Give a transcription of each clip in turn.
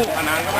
แล้วเนี่ยผูกอนานก็ไม่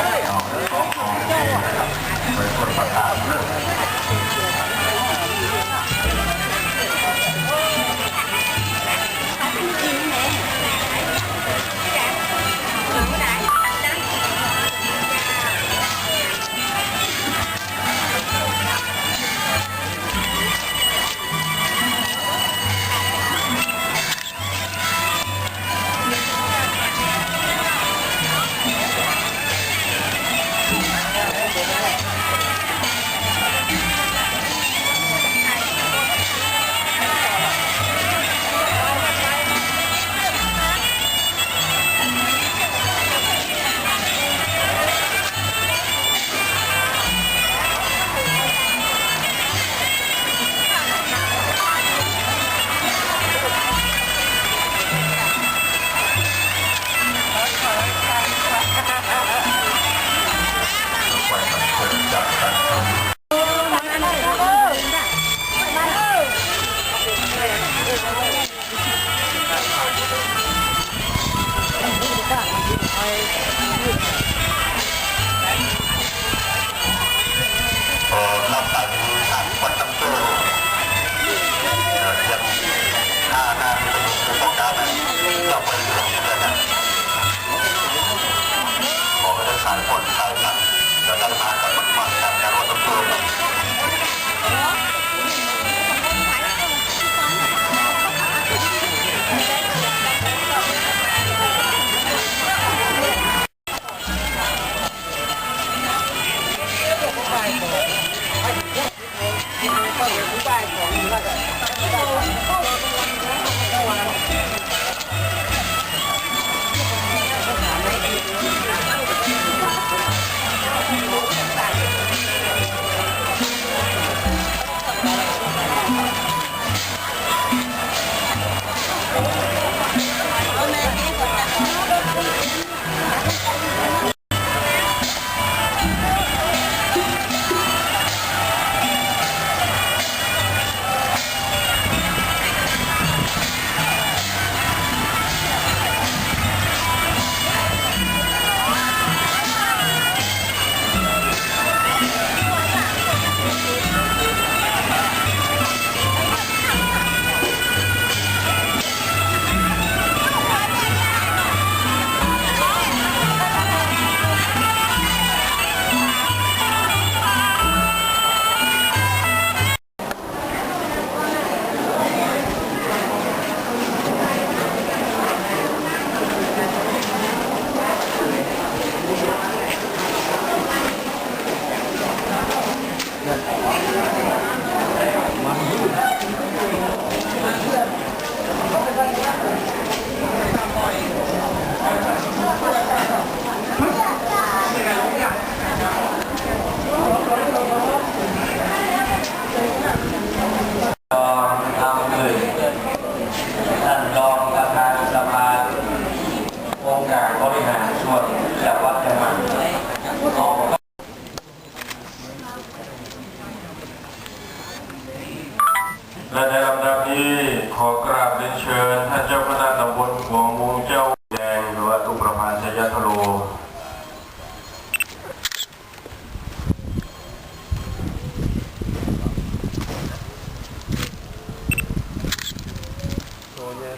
ได้เป็ ขอ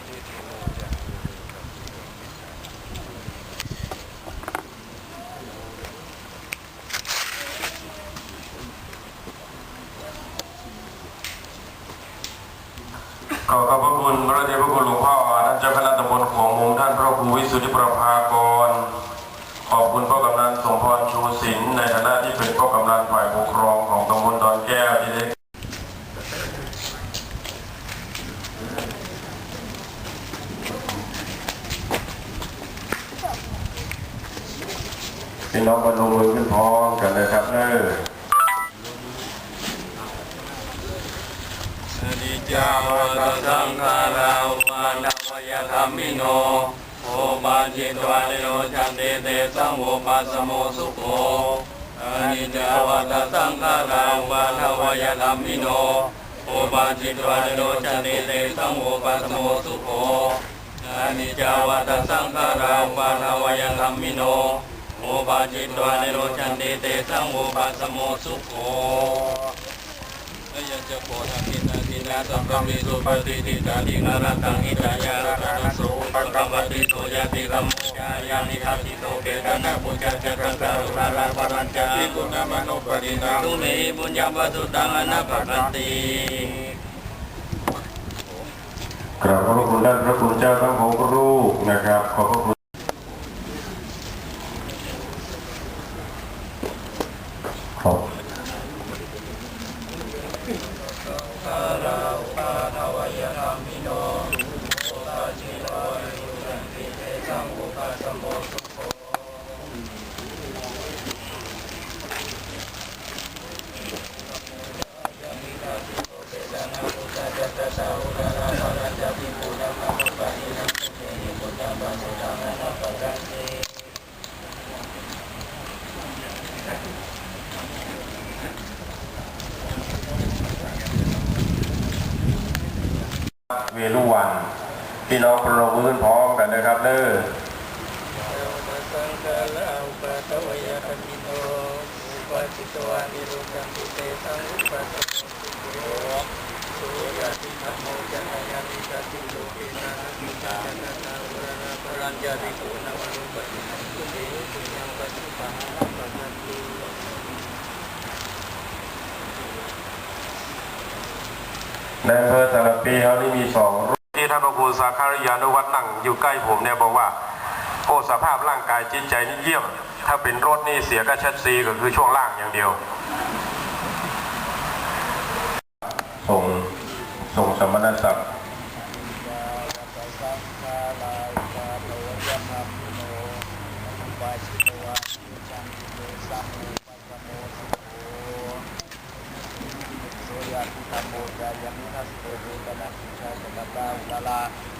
ขอบพระคุณพระเดชพระคุณหลวงพ่อท่านเจ้าคณะตำบลหัวมุงท่านพระครูวิสุทธิประภากร ขอบคุณพ่อกำนันสมพรชูศิลป์ในฐานะที่เป็นพ่อกำนันฝ่ายปกครองของตำบลดอนแก้วที่ได้ พี่น้องบรรลุมือขึ้นพร้อมกันเลยครับเนอนิจาวัตสังขาราอุปาณวยธรรมิโนโอปาจิตวานิโนจันเตเตสังโอปัสสโมสุโขอนิจจาวัตสังขาราอุปาณวยธรรมิโนโอปาจิตวานิโนจันเตเตสังโอปัสสโมสุโขอนิจจาวัตสังขาราอุปาณวยธรรมิโน อโอปาจิตวานิโรชันติเตสังโอปัสโมสุโขยัญจะโพธิทินาทินาสัมปมิสุปฏิทิตาทินารตังอิจายารัตนสุปกรรมติโสยติกัมยายานิทัสสิโตเกตนะปุจจจักรังการุราราปรัญจาภิกุณามโนปรินาตุเมบุญญาวัตุตังอนาปันติกราบขอบพระคุณท่านพระคุณเจ้าทั้งหกรูปนะครับขอบพระคุณขอบ เวลุวันพี่น้องประโลมมือพร้อมกันนะครับเด้อ ตวนิโรจันติเตสังอุปะตโยสุยะติธัมโมจันยามิจติโลกินานิจานานาอุรณปรัญญาติโกนวรุปติสุเตสุยังปฏิปันนะปะนันติในอำเภอสารปีเขานี่มีสองรูปที่ท่านพระครูสาคาริยานุวัฒน์นั่งอยู่ใกล้ผมเนี่ยบอกว่าโอ้สภาพร่างกายจิตใจนี่เยี่ยม ถ้าเป็นรถนี่เสียก็แชัดซีก็คือช่วงล่างอย่างเดียว ส่งส่งสมณศักดิ์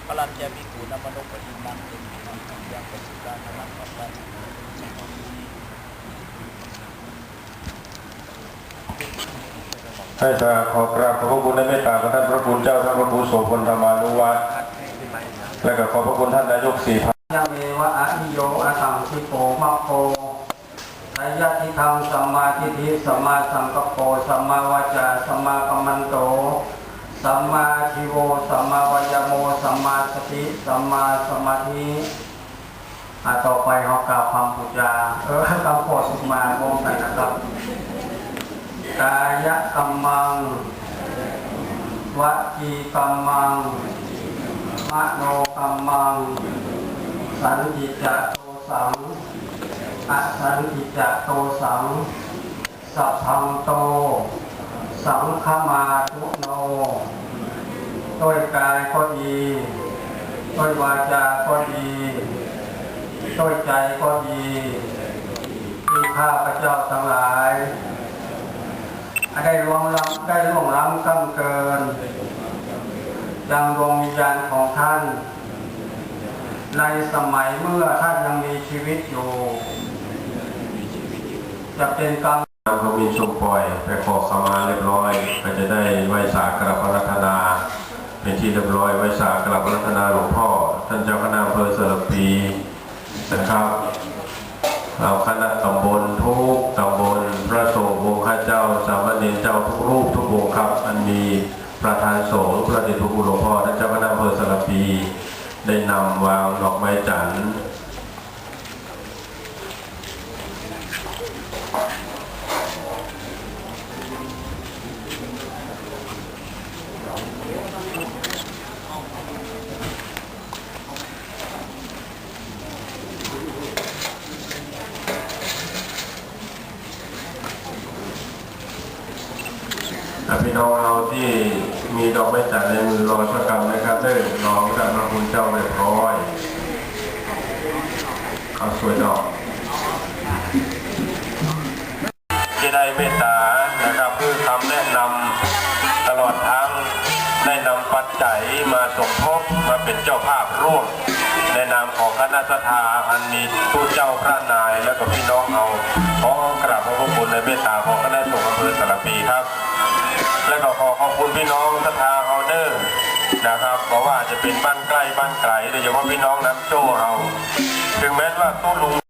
พลันจะมีกูนมนุปฏิมังเป็นปีนังยังประสิทธานังปัปปัน ให้สาขอกราบขอบพระคุณและเมตตาของท่านพระคุณเจ้าท่านพระครูโสพลธรรมานุวัฒน์และก็ขอบพระคุณท่านนายกสี่พันยะเมวะอะนิโยอะสังคิโปมะโพนายะทิธรรมสัมมาทิฏฐิสัมมาสังกัปโปสัมมาวาจาสัมมากัมมันโตสัมมาชีโวสัมมาวายโมสัมมาสติสัมมาสมาธิอะต่อไปเขากล่าวคำปุจจาเออคำโพสุมาโมไปนะครับ กายกรรมังวจีกรรมังมโนกรรมัง สันติจะโตสังอสันติจะโตสัง สัพพังโต สังฆมาทุโนด้วยกายก็ดีด้วยวาจาก็ดีด้วยใจก็ดีที่ข้าพเจ้าทั้งหลาย ได้ล่วงล้ำได้ล่วงล้ำก้ำเกินยังดวงวิญญาณของท่าน ในสมัยเมื่อท่านยังมีชีวิตอยู่ จะเป็นกรรมนำพระมินชมปล่อยไปขอขมาเรียบร้อย ก็จะได้ไหว้สากราบพระรัตนาเป็นที่เรียบร้อยไหว้สากราบพระรัตนาหลวงพ่อ ท่านเจ้าคณะอำเภอสารปีนะครับเราคณะตำบลทุกตำบล ข้าเจ้า สามเณรเจ้าทุกรูปทุกวงครับ อันมีประธานสงฆ์พระเดชพระคุณหลวงพ่อและเจ้าคณะอำเภอสารปี ได้นำวางดอกไม้จันทร์ อะพี่น้องเราที่มีดอกไม้จันทร์ในมือรอสักกรรมนะครับได้รอพระพระคุณเจ้าเรียบร้อย เอาสวยดอกที่ได้เมตตานะครับเพื่อคำแนะนำตลอดทั้งได้นำปัจจัยมาสมทบมาเป็นเจ้าภาพร่วมในนามของคณะสถาอันมีผู้เจ้าพระนายและก็พี่น้องเอาขอกราบขอบพระคุณในเมตตาของคณะสงฆ์อำเภอสารปีครับ และก็ขอขอบคุณพี่น้องสถาเฮาเดอร์ นะครับเพราะว่าจะเป็นบ้านใกล้บ้านไกลโดยเฉพาะพี่น้องน้ำโจ้เราถึงแม้ว่าตู้ลุง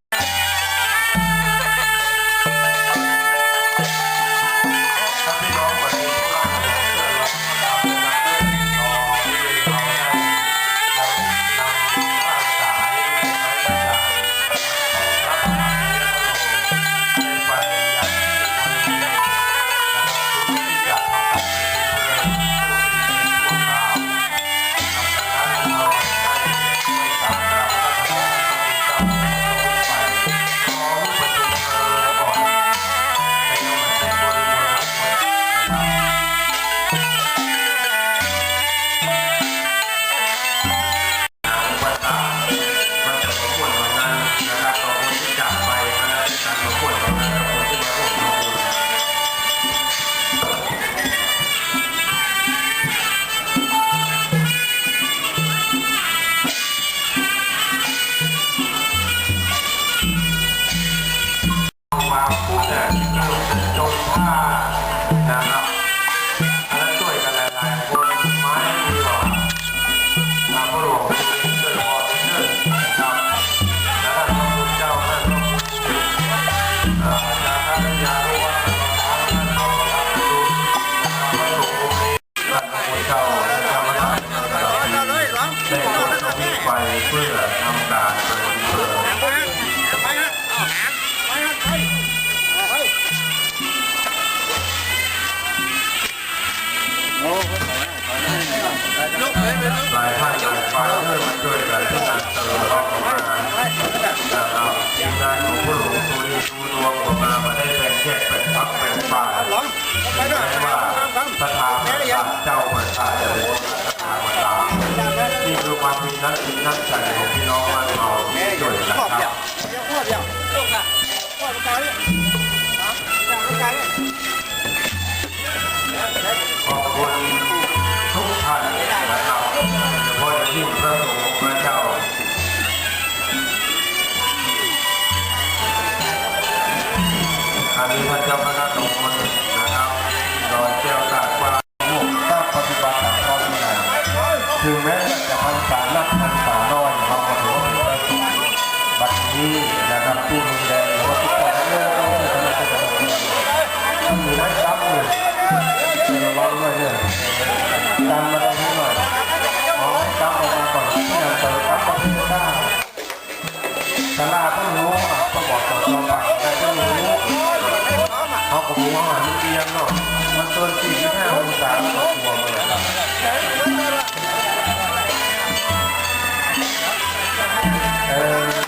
คือความมีน้ำจิตน้ำใจของพี่น้องบ้านเราด้วยนะครับขอบคุณทุกท่านนะครับโดยเฉพาะอย่างยิ่งพระสงฆ์พระเจ้า อันนี้ท่านเจ้าคณะสงฆ์นะครับดอยแก้วตากฟ้าลูกทราบปฏิบัติตามข้อที่นาถึงแม้ นี้นะครับผู้มีแรงหรือว่าผู้ก่อเรื่องต้องเป็นคณะสงฆ์ต้องมีนักรับหนึ่งระวังด้วยเนี่ยตามมาตรงนี้หน่อยขอให้ตั้งออกมาก่อนที่จะเปิดตั้งประเทศได้ศาลาต้องรู้อะต้องบอกต่อตัวไปแต่ต้องรู้เขาก็บอกว่ามันเอียงเนาะมันเกิน45องศาเรากลัวมันเลยค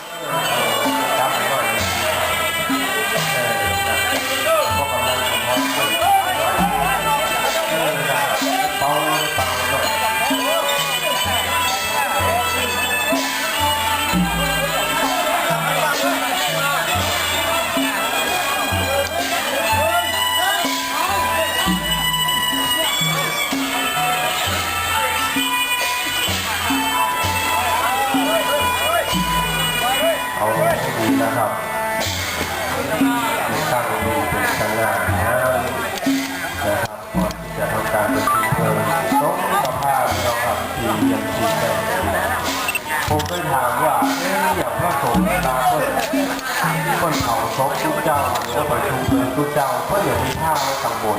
ปิดเผาศพทุกเจ้าหรือว่าประชุมเพลิงทุกเจ้าเพื่ออย่างมีท่าไว้ข้างบน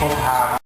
พบทาม